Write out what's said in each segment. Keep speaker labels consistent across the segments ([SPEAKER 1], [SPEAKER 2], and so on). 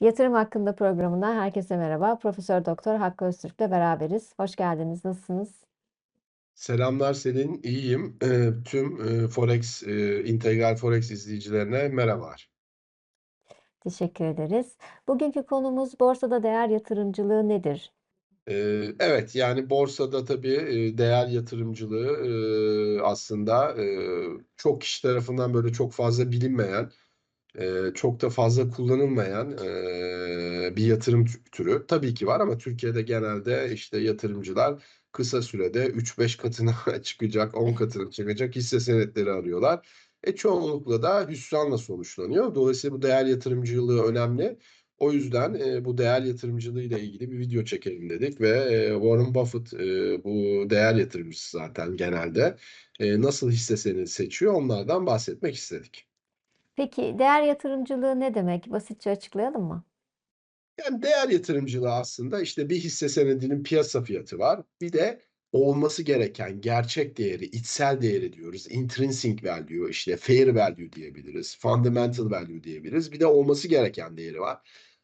[SPEAKER 1] Yatırım Hakkında programından herkese merhaba. Profesör Doktor Hakkı Öztürk'le beraberiz. Hoş geldiniz. Nasılsınız?
[SPEAKER 2] Selamlar Selin, iyiyim. Tüm Forex, eee, integral Forex izleyicilerine merhabalar.
[SPEAKER 1] Teşekkür ederiz. Bugünkü konumuz borsada değer yatırımcılığı nedir?
[SPEAKER 2] Evet, yani borsada tabii değer yatırımcılığı aslında çok kişi tarafından böyle çok fazla bilinmeyen, çok da fazla kullanılmayan bir yatırım tü- türü. Tabii ki var ama Türkiye'de genelde işte yatırımcılar kısa sürede 3-5 katına çıkacak, 10 katına çıkacak hisse senetleri arıyorlar. E çoğunlukla da hüsranla sonuçlanıyor. Dolayısıyla bu değer yatırımcılığı önemli. O yüzden e, bu değer yatırımcılığı ile ilgili bir video çekelim dedik ve e, Warren Buffett e, bu değer yatırımcısı zaten genelde e, nasıl hisse senedi seçiyor onlardan bahsetmek istedik.
[SPEAKER 1] Peki değer yatırımcılığı ne demek? Basitçe açıklayalım mı?
[SPEAKER 2] Yani değer yatırımcılığı aslında işte bir hisse senedinin piyasa fiyatı var. Bir de olması gereken gerçek değeri, içsel değeri diyoruz. Intrinsic value, işte fair value diyebiliriz. Fundamental value diyebiliriz. Bir de olması gereken değeri var.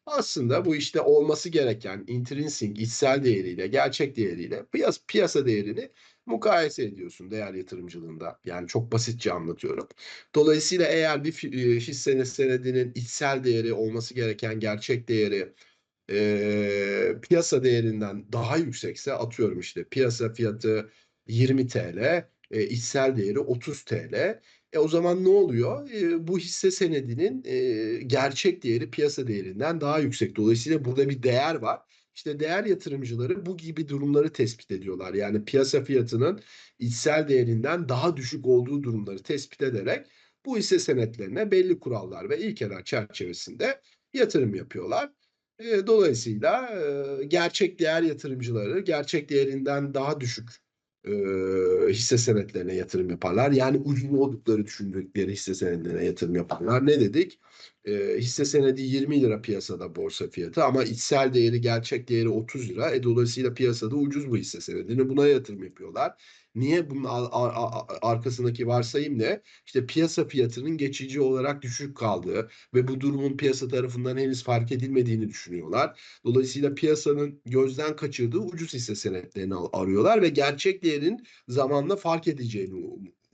[SPEAKER 2] Aslında bu işte olması gereken intrinsic, içsel değeriyle, gerçek değeriyle piyasa, piyasa değerini mukayese ediyorsun değer yatırımcılığında. Yani çok basitçe anlatıyorum. Dolayısıyla eğer bir e, hisse senedinin içsel değeri, olması gereken gerçek değeri eee, piyasa değerinden daha yüksekse atıyorum işte piyasa fiyatı 20 TL, e, içsel değeri 30 TL. E o zaman ne oluyor? E, bu hisse senedinin e, gerçek değeri piyasa değerinden daha yüksek. Dolayısıyla burada bir değer var. İşte değer yatırımcıları bu gibi durumları tespit ediyorlar. Yani piyasa fiyatının içsel değerinden daha düşük olduğu durumları tespit ederek bu hisse senetlerine belli kurallar ve ilkeler çerçevesinde yatırım yapıyorlar. Eee, dolayısıyla, eee, gerçek değer yatırımcıları gerçek değerinden daha düşük, eee, hisse senetlerine yatırım yaparlar. Yani ucuz oldukları düşündükleri hisse senedine yatırım yaparlar. Ne dedik? Eee, hisse senedi 20 lira piyasada borsa fiyatı ama içsel değeri, gerçek değeri 30 lira. E, dolayısıyla piyasada ucuz bu hisse senedini. Buna yatırım yapıyorlar. Niye? Bunun a a a arkasındaki varsayım ne? İşte piyasa fiyatının geçici olarak düşük kaldığı, ve bu durumun piyasa tarafından henüz fark edilmediğini düşünüyorlar. Dolayısıyla piyasanın gözden kaçırdığı ucuz hisse senetlerini arıyorlar ve gerçek değerin zamanla fark edeceğini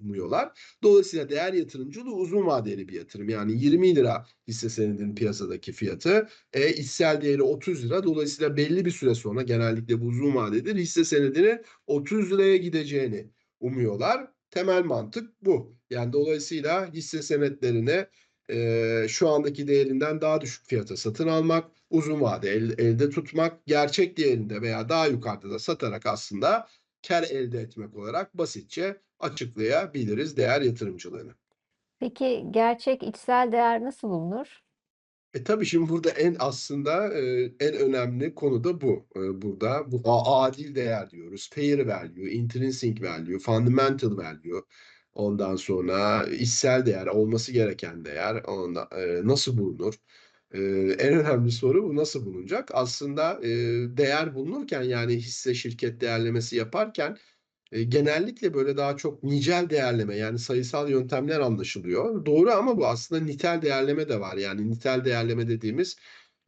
[SPEAKER 2] umuyorlar. Dolayısıyla değer yatırımcılığı uzun vadeli bir yatırım. Yani 20 lira hisse senedinin piyasadaki fiyatı, e, içsel değeri 30 lira. Dolayısıyla belli bir süre sonra genellikle bu uzun vadedir hisse senedinin 30 liraya gideceğini umuyorlar. Temel mantık bu. Yani dolayısıyla hisse senetlerine Eee, şu andaki değerinden daha düşük fiyata satın almak, uzun vade el- elde tutmak, gerçek değerinde veya daha yukarıda da satarak aslında kar elde etmek olarak basitçe açıklayabiliriz değer yatırımcılığını.
[SPEAKER 1] Peki gerçek içsel değer nasıl bulunur?
[SPEAKER 2] E tabii şimdi burada en aslında e, en önemli konu da bu. E, burada bu adil değer diyoruz. Fair value, intrinsic value, fundamental value. Ondan sonra içsel değer, olması gereken değer. Onda, e, nasıl bulunur? E, en önemli soru bu nasıl bulunacak? Aslında e, değer bulunurken yani hisse şirket değerlemesi yaparken e, genellikle böyle daha çok nicel değerleme yani sayısal yöntemler anlaşılıyor. Doğru ama bu aslında nitel değerleme de var. Yani nitel değerleme dediğimiz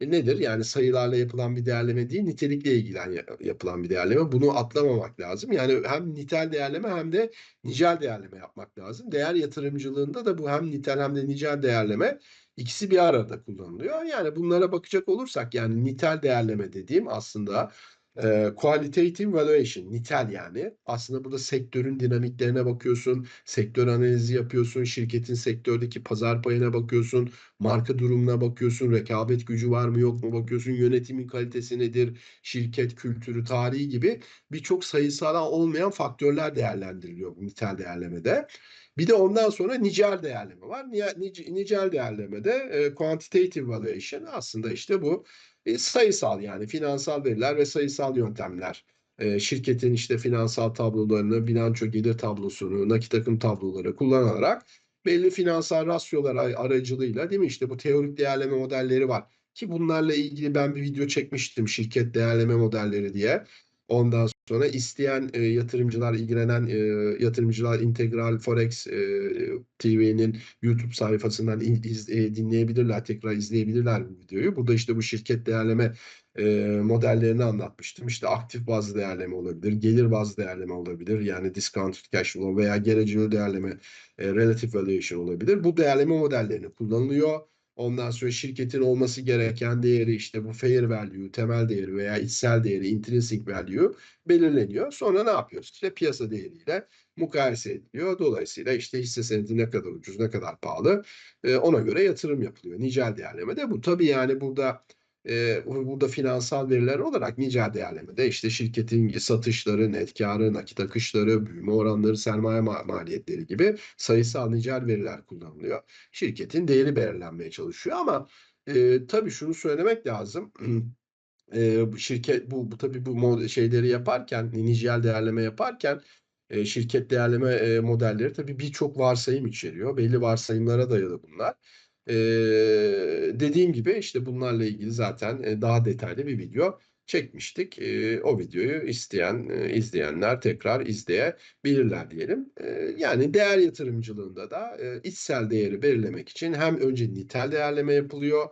[SPEAKER 2] e, nedir? Yani sayılarla yapılan bir değerleme değil, nitelikle ilgilen ya- yapılan bir değerleme. Bunu atlamamak lazım. Yani hem nitel değerleme hem de nicel değerleme yapmak lazım. Değer yatırımcılığında da bu hem nitel hem de nicel değerleme ikisi bir arada kullanılıyor. Yani bunlara bakacak olursak yani nitel değerleme dediğim aslında Eee, qualitative valuation, nitel yani. Aslında burada sektörün dinamiklerine bakıyorsun, sektör analizi yapıyorsun, şirketin sektördeki pazar payına bakıyorsun, marka durumuna bakıyorsun, rekabet gücü var mı yok mu bakıyorsun, yönetimin kalitesi nedir, şirket kültürü, tarihi gibi birçok sayısal olmayan faktörler değerlendiriliyor bu nitel değerlemede. Bir de ondan sonra nicel değerleme var. Nicel değerlemede e, quantitative valuation aslında işte bu e, sayısal yani finansal veriler ve sayısal yöntemler. E, şirketin işte finansal tablolarını, bilanço gelir tablosunu, nakit akım tabloları kullanarak belli finansal rasyolar ar- aracılığıyla değil mi işte bu teorik değerleme modelleri var. Ki bunlarla ilgili ben bir video çekmiştim şirket değerleme modelleri diye. Ondan sonra isteyen, eee, yatırımcılar, ilgilenen, eee, yatırımcılar Integral Forex, eee, TV'nin YouTube sayfasından iz eee, dinleyebilirler, tekrar izleyebilirler bu videoyu. Burada, işte, bu şirket değerleme, eee, modellerini anlatmıştım. İşte, aktif bazlı değerleme olabilir, gelir bazlı değerleme olabilir, yani discounted cash flow veya göreceli değerleme, eee, relative valuation olabilir. Bu değerleme modellerini kullanılıyor. Ondan sonra şirketin olması gereken değeri, işte, bu fair value, temel değeri veya içsel değeri, intrinsic value belirleniyor. Sonra ne yapıyoruz? İşte, piyasa değeriyle mukayese ediliyor. Dolayısıyla, işte, hisse senedi ne kadar ucuz, ne kadar pahalı, eee, ona göre yatırım yapılıyor. Nicel değerleme de bu. Tabii, yani, burada, eee, burada finansal veriler olarak nicel değerlemede, işte, şirketin satışları, net kârı, nakit akışları, büyüme oranları, sermaye ma maliyetleri gibi sayısal nicel veriler kullanılıyor. Şirketin değeri belirlenmeye çalışıyor ama, eee, tabii şunu söylemek lazım. Bu şirket bu bu tabii bu şeyleri yaparken, nicel değerleme yaparken, eee, şirket değerleme, eee, modelleri tabii birçok varsayım içeriyor. Belli varsayımlara dayalı bunlar. Eee, dediğim gibi, işte, bunlarla ilgili zaten, daha detaylı bir video çekmiştik. Eee, o videoyu isteyen, izleyenler tekrar izleyebilirler diyelim. Eee, yani değer yatırımcılığında da, eee, içsel değeri belirlemek için hem önce nitel değerleme yapılıyor,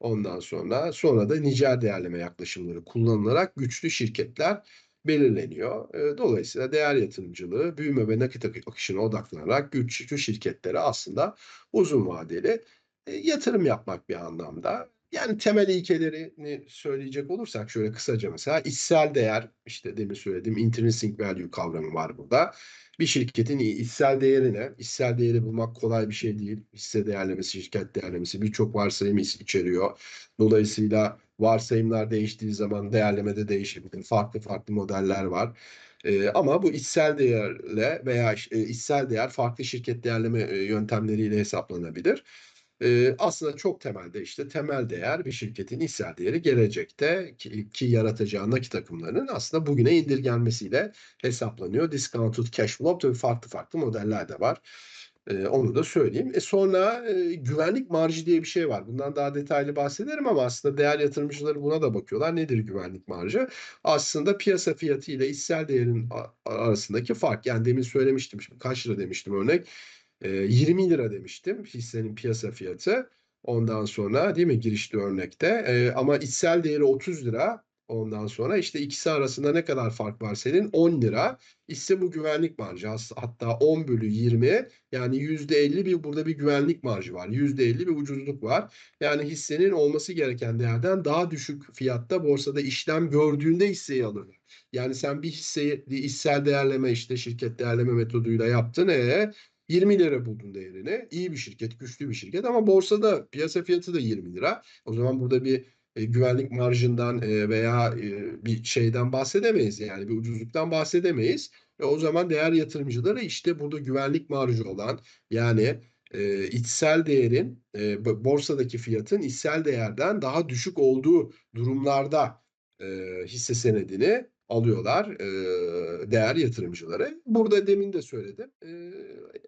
[SPEAKER 2] ondan sonra, sonra da nicel değerleme yaklaşımları kullanılarak güçlü şirketler belirleniyor. Dolayısıyla değer yatırımcılığı büyüme ve nakit akı akışına odaklanarak güçlü şirketlere aslında uzun vadeli, yatırım yapmak bir anlamda. Yani temel ilkelerini söyleyecek olursak şöyle kısaca mesela içsel değer, işte, demin söylediğim intrinsic value kavramı var burada. Bir şirketin içsel değeri ne? İçsel değeri bulmak kolay bir şey değil. Hisse değerlemesi, şirket değerlemesi birçok varsayım is içeriyor. Dolayısıyla varsayımlar değiştiği zaman değerleme de değişebilir. Farklı farklı modeller var. Eee, ama bu içsel değerle veya eee, içsel değer farklı şirket değerleme, yöntemleriyle hesaplanabilir. Eee, aslında çok temelde, işte, temel değer bir şirketin içsel değeri gelecekte ki ki yaratacağı nakit akımlarının aslında bugüne indirgenmesiyle hesaplanıyor. Discounted cash flow tabii farklı farklı modeller de var. Eee, onu da söyleyeyim. E, sonra, eee, güvenlik marjı diye bir şey var. Bundan daha detaylı bahsederim ama aslında değer yatırımcıları buna da bakıyorlar. Nedir güvenlik marjı? Aslında piyasa fiyatı ile içsel değerin arasındaki fark. Yani demin söylemiştim, şimdi kaç lira demiştim örnek? Eee, £20 demiştim hissenin piyasa fiyatı. Ondan sonra, değil mi, girişli örnekte? Eee, ama içsel değeri £30. Ondan sonra, işte, ikisi arasında ne kadar fark var senin? £10. İşte bu güvenlik marjı. Hatta 10/20 yani %50 bir burada bir güvenlik marjı var. %50 bir ucuzluk var. Yani hissenin olması gereken değerden daha düşük fiyatta borsada işlem gördüğünde hisseyi alırlar. Yani sen bir hisseyi bir içsel değerleme, işte, şirket değerleme metoduyla yaptın. E, £20 buldun değerini. İyi bir şirket, güçlü bir şirket ama borsada piyasa fiyatı da £20. O zaman burada bir, eee, güvenlik marjından, eee, veya, eee, bir şeyden bahsedemeyiz, yani bir ucuzluktan bahsedemeyiz. E, o zaman değer yatırımcıları, işte, burada güvenlik marjı olan, yani, eee, içsel değerin, bo borsadaki fiyatın içsel değerden daha düşük olduğu durumlarda, eee, hisse senedini alıyorlar, eee, değer yatırımcıları. Burada demin de söyledim, eee,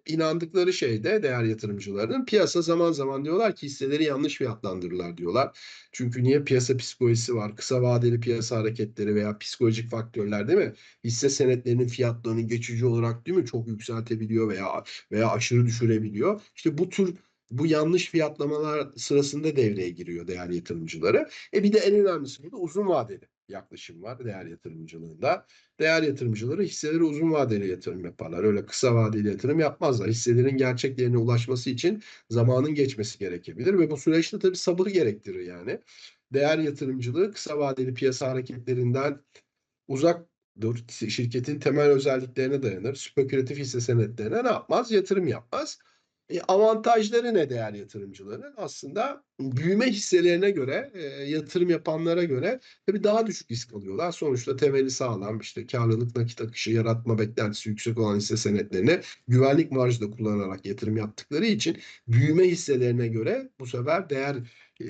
[SPEAKER 2] inandıkları şey de değer yatırımcılarının piyasa zaman zaman diyorlar ki hisseleri yanlış fiyatlandırırlar diyorlar. Çünkü niye? Piyasa psikolojisi var. Kısa vadeli piyasa hareketleri veya psikolojik faktörler, değil mi? Hisse senetlerinin fiyatlarını geçici olarak, değil mi, çok yükseltebiliyor veya veya aşırı düşürebiliyor. İşte bu tür bu yanlış fiyatlamalar sırasında devreye giriyor değer yatırımcıları. E, bir de en önemlisi burada uzun vadeli yaklaşım var değer yatırımcılığında. Değer yatırımcıları hisselere uzun vadeli yatırım yaparlar. Öyle kısa vadeli yatırım yapmazlar. Hisselerin gerçek değerine ulaşması için zamanın geçmesi gerekebilir ve bu süreçte tabii sabır gerektirir yani. Değer yatırımcılığı kısa vadeli piyasa hareketlerinden uzakdır. Şirketin temel özelliklerine dayanır. Spekülatif hisse senetlerine ne yapmaz? Yatırım yapmaz. E, avantajları ne değer yatırımcıların? Aslında büyüme hisselerine göre, eee, yatırım yapanlara göre tabii daha düşük risk alıyorlar. Sonuçta temeli sağlam, işte, kârlılık, nakit akışı yaratma beklentisi yüksek olan hisse senetlerine güvenlik marjı da kullanarak yatırım yaptıkları için büyüme hisselerine göre bu sefer değer,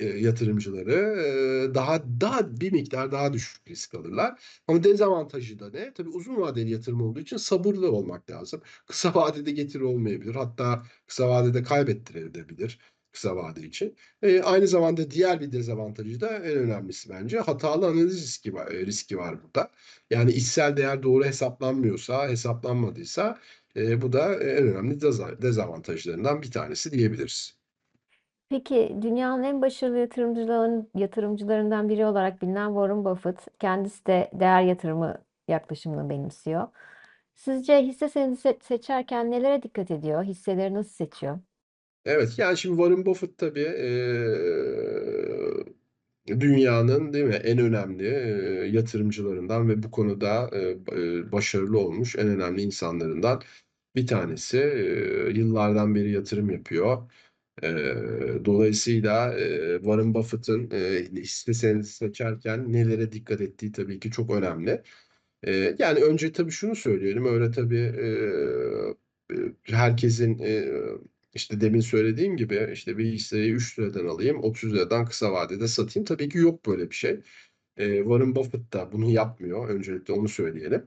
[SPEAKER 2] yatırımcıları, eee, daha daha bir miktar daha düşük risk alırlar. Ama dezavantajı da ne? Tabii uzun vadeli yatırım olduğu için sabırlı olmak lazım. Kısa vadede getiri olmayabilir. Hatta kısa vadede kaybettirebilir. kısa vade için. Eee, aynı zamanda diğer bir dezavantajı da en önemlisi bence hatalı analiz riski var eee, riski var burada. Yani içsel değer doğru hesaplanmıyorsa, hesaplanmadıysa, eee, bu da en önemli deza dezavantajlarından bir tanesi diyebiliriz.
[SPEAKER 1] Peki, dünyanın en başarılı yatırımcıların yatırımcılarından biri olarak bilinen Warren Buffett, kendisi de değer yatırımı yaklaşımını benimsiyor. Sizce hisse senedi se seçerken nelere dikkat ediyor? Hisseleri nasıl seçiyor?
[SPEAKER 2] Evet, yani şimdi Warren Buffett tabii, eee, dünyanın değil mi en önemli, eee, yatırımcılarından ve bu konuda, eee, başarılı olmuş en önemli insanlarından bir tanesi. Eee, yıllardan beri yatırım yapıyor. Eee, dolayısıyla, eee, Warren Buffett'ın, eee, hisse senedi seçerken nelere dikkat ettiği tabii ki çok önemli. Eee, yani önce tabii şunu söyleyelim, öyle tabii, eee, herkesin, eee, işte demin söylediğim gibi, işte bir hisseyi €3'dan alayım, €30'dan kısa vadede satayım. Tabii ki yok böyle bir şey. Eee, Warren Buffett da bunu yapmıyor. Öncelikle onu söyleyelim.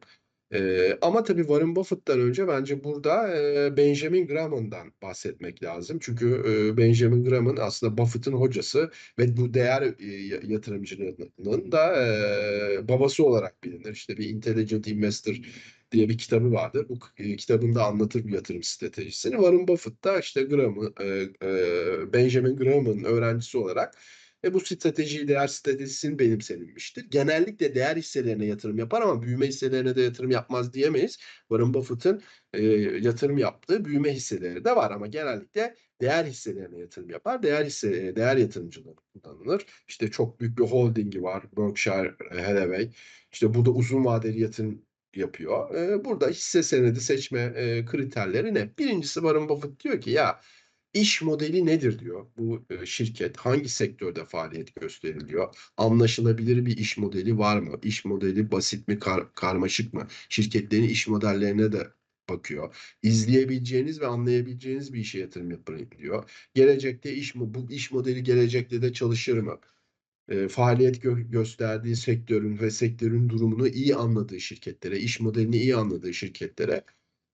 [SPEAKER 2] Eee, ama tabii Warren Buffett'tan önce bence burada, eee, Benjamin Graham'dan bahsetmek lazım. Çünkü, eee, Benjamin Graham aslında Buffett'ın hocası ve bu değer, eee, ya yatırımcılığının da, eee, babası olarak bilinir. İşte bir Intelligent Investor diye bir kitabı vardır. Bu eee, kitabında anlatır bu yatırım stratejisini. Warren Buffett da işte Graham'ı, eee, eee, Benjamin Graham'ın öğrencisi olarak, e, bu stratejiyi, değer stratejisini benimsemiştir. Genellikle değer hisselerine yatırım yapar ama büyüme hisselerine de yatırım yapmaz diyemeyiz. Warren Buffett'ın, eee, yatırım yaptığı büyüme hisseleri de var ama genellikle değer hisselerine yatırım yapar. Değer hisse eee, değer yatırımcılığı kullanılır. İşte çok büyük bir holding'i var, Berkshire Hathaway. İşte bu da uzun vadeli yatırım yapıyor. Eee, burada hisse senedi seçme, eee, kriterleri ne? 1'incisi Warren Buffett diyor ki, "Ya, iş modeli nedir?" diyor. "Bu, eee, şirket hangi sektörde faaliyet gösteriyor? Anlaşılabilir bir iş modeli var mı? İş modeli basit mi, kar karmaşık mı?" Şirketlerin iş modellerine de bakıyor. "İzleyebileceğiniz ve anlayabileceğiniz bir işe yatırım yapın." diyor. "Gelecekte iş mo bu iş modeli gelecekte de çalışır mı?" Eee, faaliyet gö gösterdiği sektörün ve sektörün durumunu iyi anladığı şirketlere, iş modelini iyi anladığı şirketlere,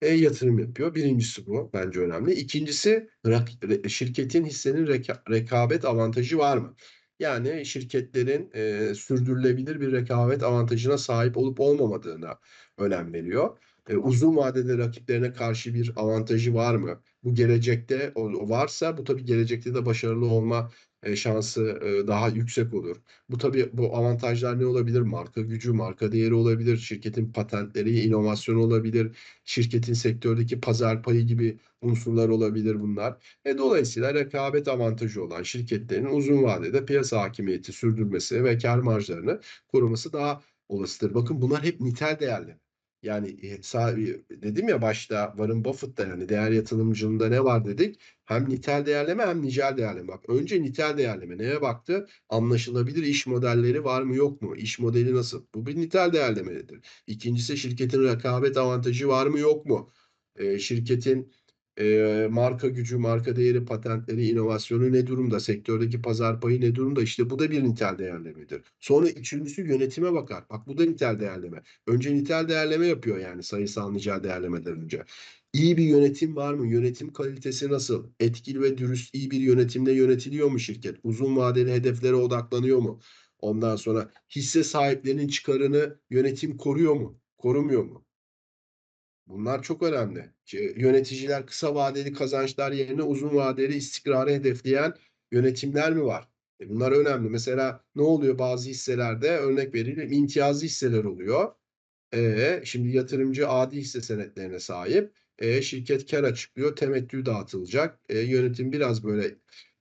[SPEAKER 2] eee, yatırım yapıyor. 1'incisi bu, bence önemli. 2'ncisi rak re şirketin, hissenin reka rekabet avantajı var mı? Yani şirketlerin, eee, sürdürülebilir bir rekabet avantajına sahip olup olmamadığına önem veriyor. Eee, uzun vadede rakiplerine karşı bir avantajı var mı? Bu gelecekte varsa bu tabii gelecekte de başarılı olma, eee, şansı, eee, daha yüksek olur. Bu tabii bu avantajlar ne olabilir? Marka gücü, marka değeri olabilir, şirketin patentleri, inovasyonu olabilir, şirketin sektördeki pazar payı gibi unsurlar olabilir bunlar. E, dolayısıyla rekabet avantajı olan şirketlerin uzun vadede piyasa hakimiyeti sürdürmesi ve kâr marjlarını koruması daha olasıdır. Bakın bunlar hep nitel değerler. Yani, eee, sa eee, dedim ya başta Warren Buffett'ta yani değer yatırımcılığında ne var dedik? Hem nitel değerleme hem nicel değerleme. Bak önce nitel değerleme. Neye baktı? Anlaşılabilir iş modelleri var mı yok mu? İş modeli nasıl? Bu bir nitel değerlemedir. 2'ncisi şirketin rekabet avantajı var mı yok mu? Eee, şirketin, eee, marka gücü, marka değeri, patentleri, inovasyonu ne durumda? Sektördeki pazar payı ne durumda? İşte bu da bir nitel değerlemedir. Sonra 3'üncüsü yönetime bakar. Bak bu da nitel değerleme. Önce nitel değerleme yapıyor yani sayısal nicel değerlemeden önce. İyi bir yönetim var mı? Yönetim kalitesi nasıl? Etkili ve dürüst iyi bir yönetimle yönetiliyor mu şirket? Uzun vadeli hedeflere odaklanıyor mu? Ondan sonra hisse sahiplerinin çıkarını yönetim koruyor mu? Korumuyor mu? Bunlar çok önemli. Yöneticiler kısa vadeli kazançlar yerine uzun vadeli istikrarı hedefleyen yönetimler mi var? E, bunlar önemli. Mesela ne oluyor bazı hisselerde? Örnek verelim, imtiyazlı hisseler oluyor. E, şimdi yatırımcı adi hisse senetlerine sahip. E, şirket kâr açıklıyor, temettü dağıtılacak. E, yönetim biraz böyle,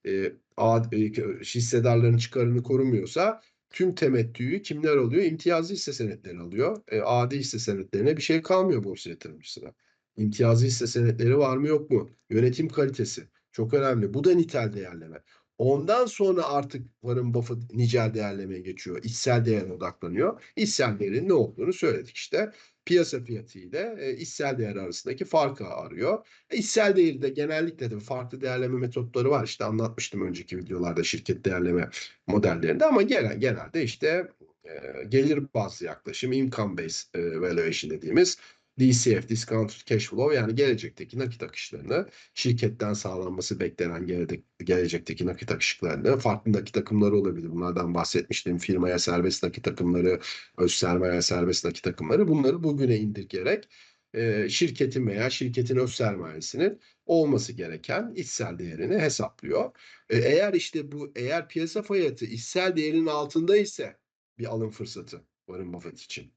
[SPEAKER 2] eee, ad kö hissedarların çıkarını korumuyorsa tüm temettüyü kimler alıyor? İmtiyazlı hisse senetleri alıyor. E, adi hisse senetlerine bir şey kalmıyor borsa yatırımcısına. İmtiyazlı hisse senetleri var mı yok mu? Yönetim kalitesi çok önemli. Bu da nitel değerleme. Ondan sonra artık Warren Buffett nicel değerlemeye geçiyor. İçsel değere odaklanıyor. İçsel değerin ne olduğunu söyledik işte. Piyasa fiyatı ile, eee, içsel değer arasındaki farkı arıyor. E, içsel değeri de genellikle de farklı değerleme metotları var. İşte anlatmıştım önceki videolarda şirket değerleme modellerinde ama genel genelde işte, eee, gelir bazlı yaklaşım, income based, eee, valuation dediğimiz, DCF, Discounted Cash Flow yani gelecekteki nakit akışlarını, şirketten sağlanması beklenen gele- gelecekteki nakit akışlarını, farklı nakit akımları olabilir. Bunlardan bahsetmiştim. Firmaya serbest nakit akımları, öz sermaye serbest nakit akımları. Bunları bugüne indirgerek e, şirketin veya şirketin öz sermayesinin olması gereken içsel değerini hesaplıyor. E, eğer işte bu eğer piyasa fiyatı içsel değerinin altında ise bir alım fırsatı Warren Buffett için.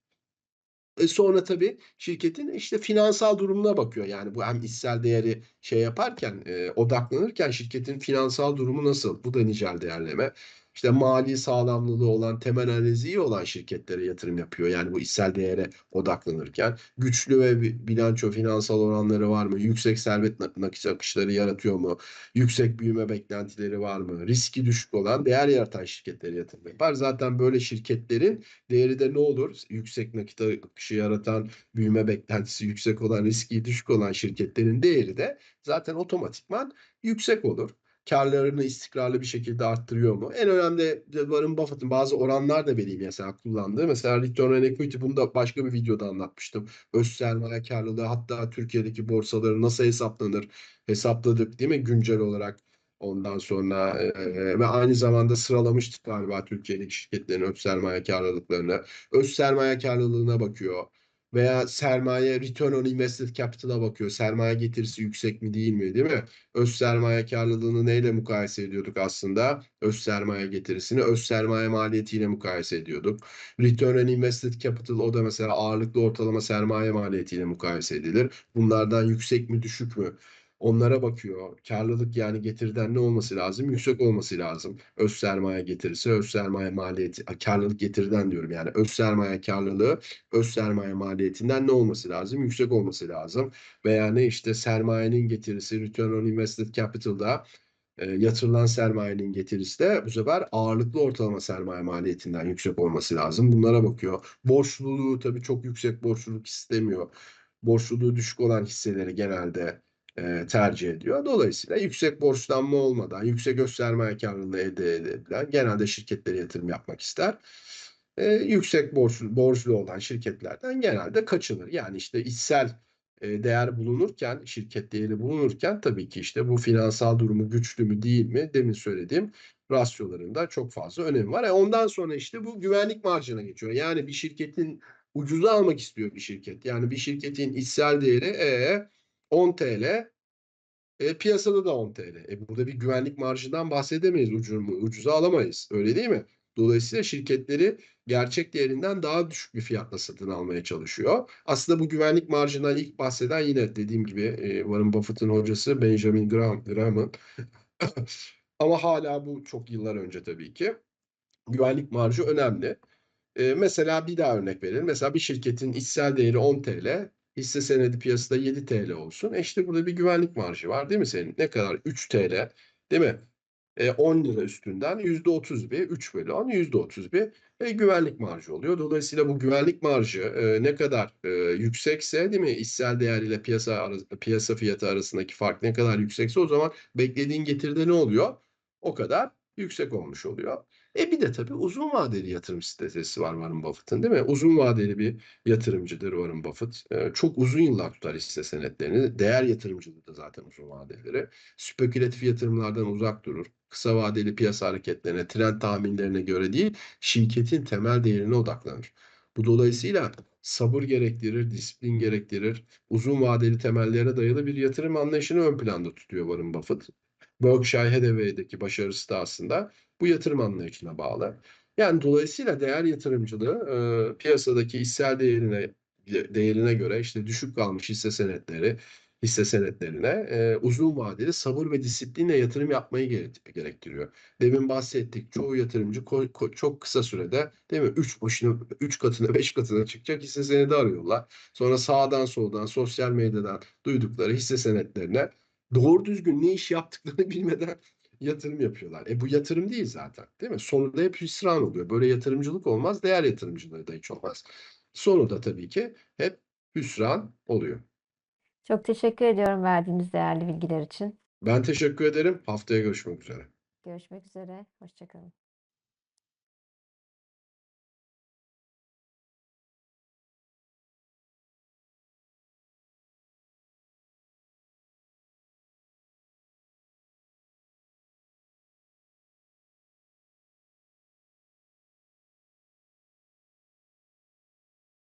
[SPEAKER 2] E sonra tabii şirketin işte finansal durumuna bakıyor. Yani bu hem içsel değeri şey yaparken, e, odaklanırken şirketin finansal durumu nasıl? Bu da nicel değerleme. İşte mali sağlamlılığı olan, temel analizi iyi olan şirketlere yatırım yapıyor. Yani bu içsel değere odaklanırken güçlü ve bi- bilanço finansal oranları var mı? Yüksek servet nak- nakit akışları yaratıyor mu? Yüksek büyüme beklentileri var mı? Riski düşük olan, değer yaratan şirketlere yatırım yapar. Zaten böyle şirketlerin değeri de ne olur? Yüksek nakit akışı yaratan, büyüme beklentisi yüksek olan, riski düşük olan şirketlerin değeri de zaten otomatikman yüksek olur. Karlarını istikrarlı bir şekilde arttırıyor mu? En önemli Warren Buffett'ın bazı oranlar da vereyim mesela kullandığı. Mesela Return on Equity bunu da başka bir videoda anlatmıştım. Öz sermaye karlılığı hatta Türkiye'deki borsaları nasıl hesaplanır? Hesapladık değil mi güncel olarak? Ondan sonra e, ve aynı zamanda sıralamıştık galiba Türkiye'deki şirketlerin öz sermaye karlılıklarını. Öz sermaye karlılığına bakıyor. Veya sermaye return on invested capital'a bakıyor. Sermaye getirisi yüksek mi değil mi değil mi? Öz sermaye karlılığını neyle mukayese ediyorduk aslında? Öz sermaye getirisini öz sermaye maliyetiyle mukayese ediyorduk. Return on invested capital o da mesela ağırlıklı ortalama sermaye maliyetiyle mukayese edilir. Bunlardan yüksek mi düşük mü? Onlara bakıyor. Karlılık yani getiriden ne olması lazım? Yüksek olması lazım. Öz sermaye getirisi, öz sermaye maliyeti, karlılık getiriden diyorum yani. Öz sermaye karlılığı, öz sermaye maliyetinden ne olması lazım? Yüksek olması lazım. Veya ne işte sermayenin getirisi, return on invested capital'da e, yatırılan sermayenin getirisi de bu sefer ağırlıklı ortalama sermaye maliyetinden yüksek olması lazım. Bunlara bakıyor. Borçluluğu tabii çok yüksek borçluluk istemiyor. Borçluluğu düşük olan hisseleri genelde e, tercih ediyor. Dolayısıyla yüksek borçlanma olmadan, yüksek öz sermaye elde edilen genelde şirketlere yatırım yapmak ister. E, yüksek borçlu, borçlu olan şirketlerden genelde kaçınır. Yani işte içsel e, değer bulunurken, şirket değeri bulunurken tabii ki işte bu finansal durumu güçlü mü değil mi demin söylediğim rasyolarında çok fazla önemi var. E ondan sonra işte bu güvenlik marjına geçiyor. Yani bir şirketin ucuza almak istiyor bir şirket. Yani bir şirketin içsel değeri e, 10 TL, e, piyasada da 10 TL. E, burada bir güvenlik marjından bahsedemeyiz. Ucuz, ucuza alamayız. Öyle değil mi? Dolayısıyla şirketleri gerçek değerinden daha düşük bir fiyatla satın almaya çalışıyor. Aslında bu güvenlik marjından ilk bahseden yine dediğim gibi e, Warren Buffett'ın hocası Benjamin Graham, Graham'ın. Ama hala bu çok yıllar önce tabii ki. Güvenlik marjı önemli. E, mesela bir daha örnek verelim. Mesela bir şirketin içsel değeri 10 TL, hisse senedi piyasada 7 TL olsun. E işte burada bir güvenlik marjı var değil mi senin? Ne kadar? 3 TL değil mi? E, 10 lira üstünden %30 bir, 3 bölü 10 %30 bir e, güvenlik marjı oluyor. Dolayısıyla bu güvenlik marjı e, ne kadar e, yüksekse değil mi? İçsel değer ile piyasa piyasa fiyatı arasındaki fark ne kadar yüksekse o zaman beklediğin getiride ne oluyor? O kadar yüksek olmuş oluyor. E bir de tabii uzun vadeli yatırım stratejisi var Warren Buffett'ın değil mi? Uzun vadeli bir yatırımcıdır Warren Buffett. E, çok uzun yıllar tutar hisse senetlerini. Değer yatırımcılığı da zaten uzun vadeleri. Spekülatif yatırımlardan uzak durur. Kısa vadeli piyasa hareketlerine, trend tahminlerine göre değil, şirketin temel değerine odaklanır. Bu dolayısıyla sabır gerektirir, disiplin gerektirir. Uzun vadeli temellere dayalı bir yatırım anlayışını ön planda tutuyor Warren Buffett. Berkshire Hathaway'deki başarısı da aslında bu yatırım anlayışına bağlı. Yani dolayısıyla değer yatırımcılığı e, piyasadaki hissel değerine değerine göre işte düşük kalmış hisse senetleri hisse senetlerine e, uzun vadeli sabır ve disiplinle yatırım yapmayı gere- gerektiriyor. Demin bahsettik çoğu yatırımcı çok kısa sürede değil mi 3 başına 3 katına 5 katına çıkacak hisse senedi arıyorlar. Sonra sağdan soldan sosyal medyadan duydukları hisse senetlerine doğru düzgün ne iş yaptıklarını bilmeden yatırım yapıyorlar. E bu yatırım değil zaten değil mi? Sonunda hep hüsran oluyor. Böyle yatırımcılık olmaz, değer yatırımcılığı da hiç olmaz. Sonu da tabii ki hep hüsran oluyor.
[SPEAKER 1] Çok teşekkür ediyorum verdiğiniz değerli bilgiler için.
[SPEAKER 2] Ben teşekkür ederim. Haftaya görüşmek üzere.
[SPEAKER 1] Görüşmek üzere. Hoşça kalın.